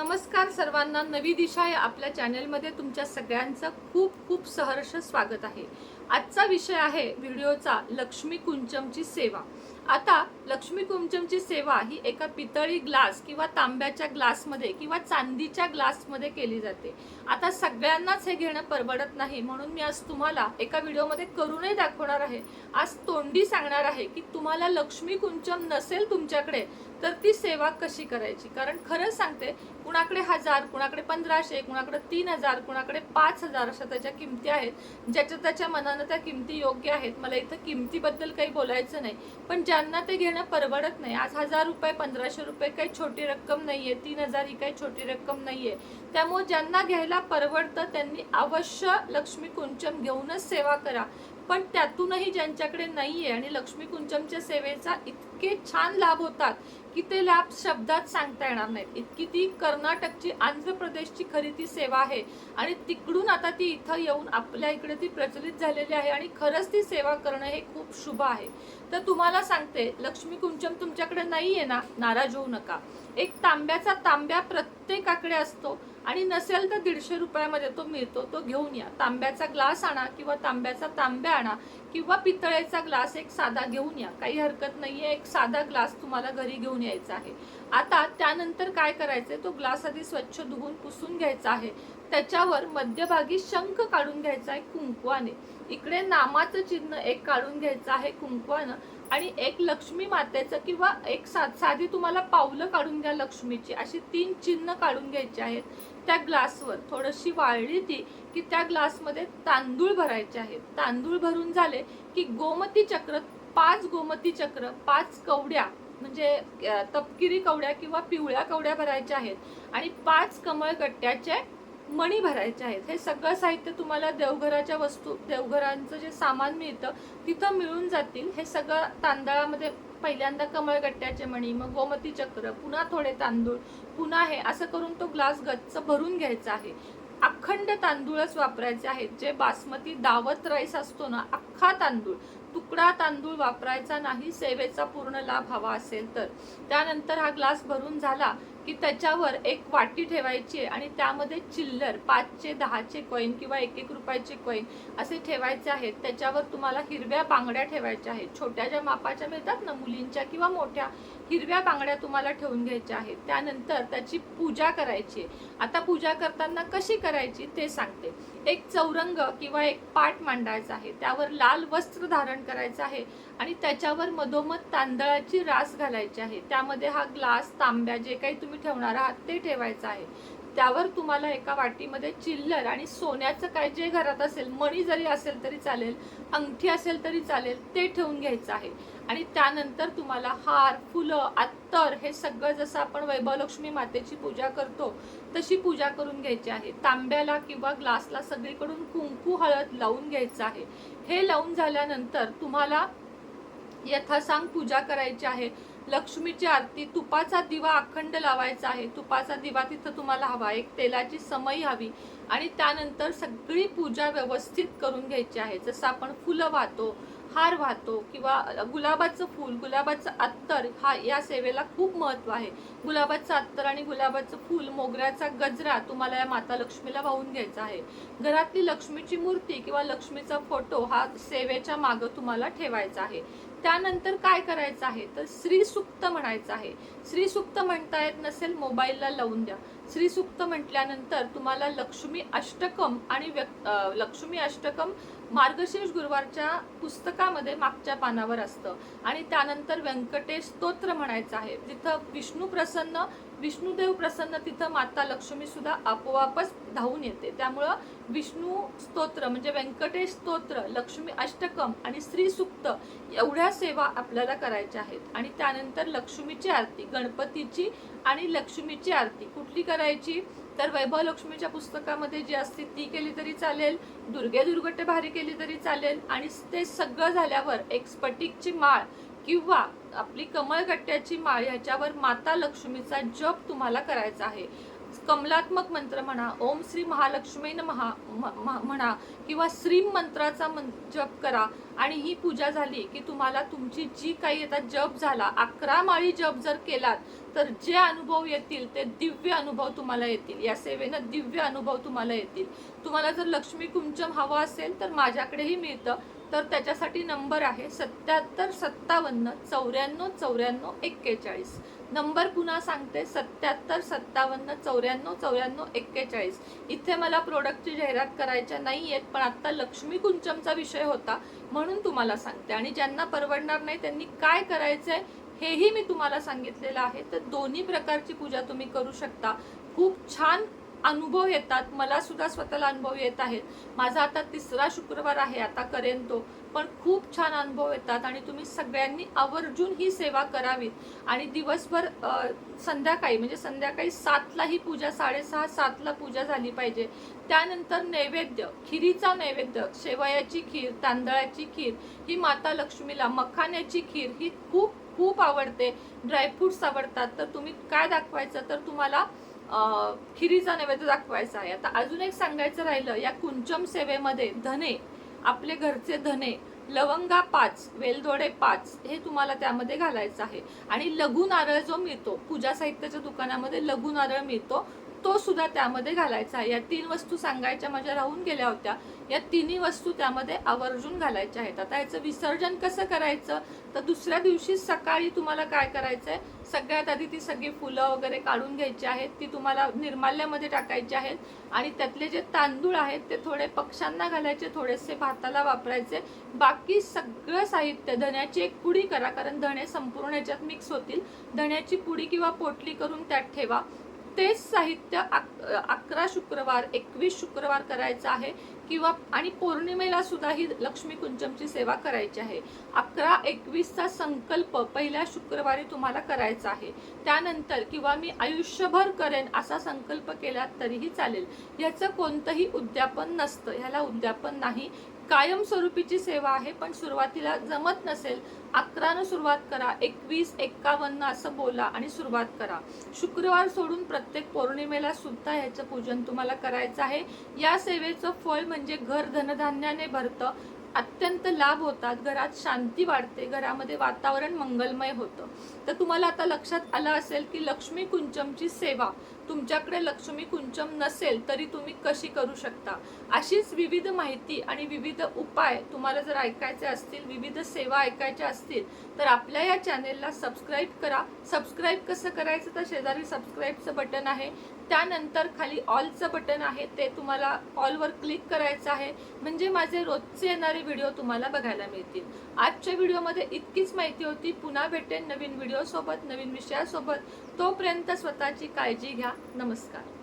नमस्कार सर्वांना. नवी दिशा या आपल्या चॅनेलमध्ये तुमच्या सगळ्यांचं खूप खूप सहर्ष स्वागत आहे. आजचा विषय आहे व्हिडिओचा लक्ष्मी कुंचमची सेवा. आता लक्ष्मी कुंचमची सेवा ही एका पितळी ग्लास किंवा तांब्याच्या ग्लासमध्ये किंवा चांदीच्या ग्लासमध्ये केली जाते. आता सगळ्यांनाच हे घेणं परवडत नाही म्हणून मी आज तुम्हाला एका व्हिडिओमध्ये करूनही दाखवणार आहे. आज तोंडी सांगणार आहे की तुम्हाला लक्ष्मी कुंचम नसेल तुमच्याकडे तर ती सेवा कशी करायची? कारण खरंच सांगते कुणाकडे हजार कुणाकडे पंधराशे कुणाकडे तीन हजार कुणाकडे पाच हजार अशा त्याच्या किमती आहेत ज्याच्या त्याच्या मनानं त्या किमती योग्य आहेत. मला इथं किमतीबद्दल काही बोलायचं नाही पण ज्यांना ते घेणं परवडत नाही. आज हजार रुपये पंधराशे रुपये काही छोटी रक्कम नाही आहे तीन हजार ही काही छोटी रक्कम नाही आहे त्यामुळे ज्यांना घ्यायला परवडतं त्यांनी अवश्य लक्ष्मी कुंचम घेऊनच सेवा करा. पण त्यातूनही ज्यांच्याकडे नाही आहे आणि लक्ष्मी कुंचमच्या सेवेचा इतके छान लाभ होतात की ते लॅब शब्दात सांगता येणार नाहीत. इतकी ती कर्नाटकची आंध्र प्रदेशची खरी ती सेवा आहे. आणि तिकडून आता ती इथं येऊन आपल्या इकडे ती प्रचलित झालेली आहे आणि खरंच ती सेवा करणं हे खूप शुभ आहे. तर तुम्हाला सांगते लक्ष्मी कुंचम तुमच्याकडे नाही आहे ना? नाराज होऊ नका. एक तांब्याचा तांब्या प्रत्येकाकडे असतो आणि नसेल तर दीडशे रुपयामध्ये तो मिळतो तो घेऊन या. तांब्याचा ग्लास आणा किंवा तांब्याचा तांब्या आणा किंवा पितळेचा ग्लास एक साधा घेऊन या. काही हरकत नाही आहे एक साधा ग्लास तुम्हाला घरी घेऊन यायचा आहे. आता त्यानंतर काय करायचंय? तो ग्लास आधी स्वच्छ धुवून पुसून घ्यायचा आहे. त्याच्यावर मध्यभागी शंख काढून घ्यायचा आहे कुंकवाने. इकडे नामाचं चिन्ह एक काढून घ्यायचं आहे कुंकवानं. आणि एक लक्ष्मी मातेचं किंवा एक सा साधी तुम्हाला पावलं काढून घ्या लक्ष्मीची. अशी तीन चिन्ह काढून घ्यायची आहेत. त्या ग्लासवर थोडीशी वाळली ती की त्या ग्लासमध्ये तांदूळ भरायचे आहेत तांदूळ भरून झाले की गोमती चक्र पाच गोमती चक्र पाच कवड्या म्हणजे तपकिरी कवड्या किंवा पिवळ्या कवड्या भरायच्या आहेत आणि पाच कमळगट्ट्याचे मणी भरायचे आहेत. हे सगळं साहित्य तुम्हाला देवघराच्या वस्तू देवघरांचं जे सामान मिळतं तिथं मिळून जातील. हे सगळं तांदळामध्ये पहिल्यांदा कमळगट्ट्याचे मणी मग गोमती चक्र पुन्हा थोडे तांदूळ पुन्हा हे असं करून तो ग्लास गच्च भरून घ्यायचा आहे. अखंड तांदूळच वापरायचे आहेत. जे बासमती दावत राईस असतो ना अख्खा तांदूळ तुकडा तांदूळ वापरायचा नाही सेवेचा पूर्ण लाभ हवा असेल तर. त्यानंतर हा ग्लास भरून झाला की त्याच्यावर एक वाटी ठेवायची आहे आणि त्यामध्ये चिल्लर पाचचे दहाचे कॉईन किंवा एक एक रुपयाचे कॉईन असे ठेवायचे आहेत. त्याच्यावर तुम्हाला हिरव्या बांगड्या ठेवायच्या आहेत. छोट्या ज्या मापाच्या मिळतात ना मुलींच्या किंवा मोठ्या हिरव्या बांगड्या तुम्हाला ठेवून घ्यायच्या आहेत. त्यानंतर त्याची पूजा करायची आहे. आता पूजा करताना कशी करायची ते सांगते. एक चौरंग किंवा एक पाट मांडायचा आहे. त्यावर लाल वस्त्र धारण करायचं आहे आणि त्याच्यावर मधोमध तांदळाची रास घालायची आहे. त्यामध्ये हा ग्लास तांब्या जे काही तुम्ही ठेवणार आहात ते ठेवायचं आहे. त्यावर तुम्हाला एका वाटीमध्ये चिल्लर आणि सोन्याचं काय जे घरात असेल मणी जरी असेल तरी चालेल अंगठी असेल तरी चालेल ते ठेवून घ्यायचं आहे. आणि त्यानंतर तुम्हाला हार फुलं अत्तर हे सगळं जसं आपण वैभवलक्ष्मी मातेची पूजा करतो तशी पूजा करून घ्यायची आहे. तांब्याला किंवा ग्लासला सगळीकडून कुंकू हळद लावून घ्यायचं आहे. हे लावून झाल्यानंतर तुम्हाला यथासांग पूजा करायची आहे. लक्ष्मीची आरती तुपाचा दिवा अखंड लावायचा आहे. तुपाचा दिवा तिथं तुम्हाला हवा एक तेलाची समई हवी. आणि त्यानंतर सगळी पूजा व्यवस्थित करून घ्यायची आहे. जसं आपण फुलं वाहतो हार वाहतो किंवा गुलाबाचं फूल गुलाबाचं अत्तर हा या सेवेला खूप महत्त्व आहे. गुलाबाचं अत्तर आणि गुलाबाचं फूल मोगऱ्याचा गजरा तुम्हाला या माता लक्ष्मीला वाहून घ्यायचा आहे. घरातली लक्ष्मीची मूर्ती किंवा लक्ष्मीचा फोटो हा सेवेच्या मागं तुम्हाला ठेवायचा आहे. त्यानंतर काय करायचं आहे? तर श्रीसुक्त म्हणायचं आहे. श्रीसुक्त म्हणता येत नसेल मोबाईलला लावून द्या. श्रीसुक्त म्हटल्यानंतर तुम्हाला लक्ष्मी अष्टकम आणि व्यक्त लक्ष्मी अष्टकम मार्गशीर्ष गुरुवारच्या पुस्तकामध्ये मागच्या पानावर असतं. आणि त्यानंतर व्यंकटेश स्तोत्र म्हणायचं आहे. तिथं विष्णू प्रसन्न विष्णुदेव प्रसन्न तिथं माता लक्ष्मी सुद्धा आपोआपच धावून येते. त्यामुळं विष्णू स्तोत्र म्हणजे व्यंकटेश स्तोत्र लक्ष्मी अष्टकम आणि श्रीसुक्त एवढ्या सेवा आपल्याला करायच्या आहेत. आणि त्यानंतर लक्ष्मीची आरती गणपतीची आणि लक्ष्मीची आरती. कुठली करायची? तर वैभव लक्ष्मीच्या पुस्तकामध्ये जी असते ती केली तरी चालेल दुर्गे दुर्गटे भारी केली तरी चालेल. आणि ते सगळं झाल्यावर एक स्फटिकची माळ किंवा आपली कमळगट्ट्याची माळ ह्याच्यावर माता लक्ष्मीचा जप तुम्हाला करायचा आहे. कमलात्मक मंत्र म्हणा ओम श्री महालक्ष्मी महा म्हणा किंवा श्रीम मंत्राचा जप करा. आणि ही पूजा झाली की तुम्हाला तुमची जी काही आता जप झाला अकरा माळी जप जर केलात तर जे अनुभव येतील ते दिव्य अनुभव तुम्हाला येतील. या सेवेनं दिव्य अनुभव तुम्हाला येतील. तुम्हाला जर लक्ष्मी कुंचम हवं असेल तर माझ्याकडेही मिळतं. तर त्याच्यासाठी नंबर आहे सत्याहत्तर सत्तावन्न चौऱ्याण्णव चौऱ्याण्णव एक्केचाळीस. नंबर पुन्हा सांगते सत्याहत्तर सत्तावन्न चौऱ्याण्णव चौऱ्याण्णव एक्केचाळीस. इथे मला प्रोडक्टची जाहिरात करायच्या नाही आहेत पण आत्ता लक्ष्मी कुंचमचा विषय होता म्हणून तुम्हाला सांगते. आणि ज्यांना परवडणार नाही त्यांनी काय करायचं आहे हेही मी तुम्हाला सांगितलेलं आहे. तर दोन्ही प्रकारची पूजा तुम्ही करू शकता. खूप छान अनुभव येतात मला सुद्धा स्वतःला अनुभव येत आहेत. माझा आता तिसरा शुक्रवार आहे आता करेन तो. पण खूप छान अनुभव येतात आणि तुम्ही सगळ्यांनी आवर्जून ही सेवा करावी आणि दिवसभर संध्याकाळी म्हणजे संध्याकाळी सातला ही पूजा साडेसहा सातला पूजा झाली पाहिजे. त्यानंतर नैवेद्य खिरीचा नैवेद्य शेवयाची खीर तांदळाची खीर ही माता लक्ष्मीला मखाण्याची खीर ही खूप खूप आवडते. ड्रायफ्रुट्स आवडतात. तर तुम्ही काय दाखवायचं? तर तुम्हाला खिरीचा नैवेद्य दाखवायचा आहे. आता अजून एक सांगायचं राहिलं या कुंचम सेवेमध्ये धने आपले घरचे धने लवंगा पाच वेलदोडे पाच हे तुम्हाला त्यामध्ये घालायचं आहे. आणि लघु नारळ जो मिळतो पूजा साहित्याच्या दुकानामध्ये लघु नारळ मिळतो. तो सुद्धा त्यामध्ये घालायचा. या तीन वस्तू सांगायच्या माझ्या राहून गेल्या होत्या. या तिन्ही वस्तू त्यामध्ये आवर्जून घालायच्या आहेत. आता याचं विसर्जन कसं करायचं? तर दुसऱ्या दिवशी सकाळी तुम्हाला काय करायचं आहे सगळ्यात आधी ती सगळी फुलं वगैरे काढून घ्यायची आहेत. ती तुम्हाला निर्माल्यामध्ये टाकायची आहेत. आणि त्यातले जे तांदूळ आहेत ते थोडे पक्ष्यांना घालायचे थोडेसे भाताला वापरायचे. बाकी सगळं साहित्य धण्याची एक पुडी करा कारण धणे संपूर्ण याच्यात मिक्स होतील. धण्याची पुडी किंवा पोटली करून त्यात ठेवा. तेच साहित्य अकरा शुक्रवार एकवीस शुक्रवार करायचं आहे किंवा आणि पौर्णिमेला सुद्धा ही लक्ष्मी कुंचमची सेवा करायची आहे. अकरा एकवीसचा संकल्प पहिल्या शुक्रवारी तुम्हाला करायचा आहे. त्यानंतर किंवा मी आयुष्यभर करेन असा संकल्प केला तरीही चालेल. याचं कोणतंही उद्यापन नसतं. ह्याला उद्यापन नाही कायमस्वरूपीची सेवा आहे पण सुरुवातीला जमत नसेल अकरानं सुरुवात करा एकवीस एक्कावन्न असं बोला आणि सुरुवात करा. शुक्रवार सोडून प्रत्येक पौर्णिमेला सुद्धा ह्याचं पूजन तुम्हाला करायचं आहे. या सेवेचं फळ म्हणजे घर धनधान्याने भरतं. अत्यंत लाभ होतात घरात शांती वाढते घरामध्ये वातावरण मंगलमय होतं. तर तुम्हाला आता लक्षात आलं असेल की लक्ष्मी कुंचमची सेवा तुमच्याकडे लक्ष्मी कुंचम नसेल तरी तुम्ही कशी करू शकता? अशीच विविध माहिती आणि विविध उपाय तुम्हाला जर ऐकायचे असतील विविध सेवा ऐकायच्या असतील तर आपल्या या चॅनेलला सबस्क्राईब करा. सबस्क्राईब कसं करायचं? तर शेजारी सबस्क्राईबचं बटन आहे. त्यानंतर खाली ऑलचं बटन आहे. ते तुम्हाला ऑलवर क्लिक करायचं आहे. म्हणजे माझे रोजचे येणारे व्हिडिओ तुम्हाला बघायला मिळतील. आजच्या व्हिडिओमध्ये इतकीच माहिती होती. पुन्हा भेटेन नवीन व्हिडिओसोबत नवीन विषयासोबत. तोपर्यंत स्वतःची काळजी घ्या. नमस्कार